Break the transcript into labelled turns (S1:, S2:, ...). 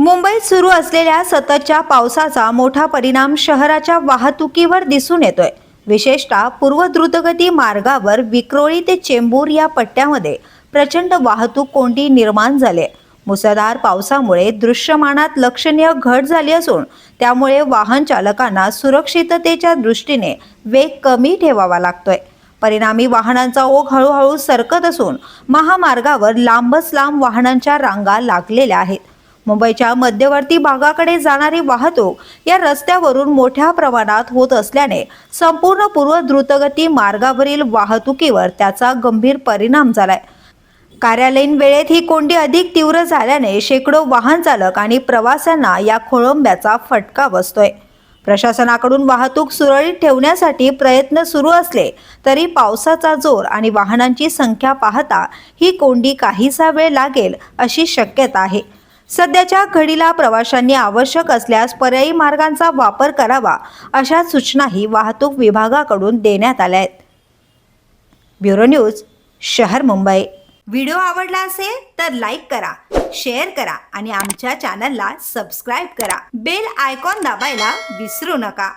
S1: मुंबईत सुरू असलेल्या सततच्या पावसाचा मोठा परिणाम शहराच्या वाहतुकीवर दिसून येतोय. विशेषतः पूर्व द्रुतगती मार्गावर विक्रोळी ते चेंबूर या पट्ट्यामध्ये प्रचंड वाहतूक कोंडी निर्माण झाली आहे. मुसळधार पावसामुळे दृश्यमानात लक्षणीय घट झाली असून त्यामुळे वाहन चालकांना सुरक्षिततेच्या दृष्टीने वेग कमी ठेवावा लागतोय. परिणामी वाहनांचा ओघ हळूहळू सरकत असून महामार्गावर लांबच लांब वाहनांच्या रांगा लागलेल्या आहेत. मुंबईच्या मध्यवर्ती भागाकडे जाणारी वाहतूक या रस्त्यावरून मोठ्या प्रमाणात होत असल्याने संपूर्ण पूर्व द्रुतगती मार्गावरील वाहतुकीवर त्याचा गंभीर परिणाम झालाय. कार्यालयीन वेळेत ही कोंडी अधिक तीव्र झाल्याने शेकडो वाहन चालक आणि प्रवाशांना या खोळंब्याचा फटका बसतोय. प्रशासनाकडून वाहतूक सुरळीत ठेवण्यासाठी प्रयत्न सुरू असले तरी पावसाचा जोर आणि वाहनांची संख्या पाहता ही कोंडी काहीसा वेळ लागेल अशी शक्यता आहे. सध्याच्या घडीला प्रवाशांनी आवश्यक असल्यास पर्यायी मार्गांचा वापर करावा अशा सूचनाही वाहतूक विभागाकडून देण्यात आल्या आहेत. ब्युरो न्यूज शहर मुंबई. व्हिडिओ आवडला असेल तर लाईक करा शेअर करा आणि आमच्या चॅनलला सबस्क्राईब करा. बेल आयकॉन दाबायला विसरू नका.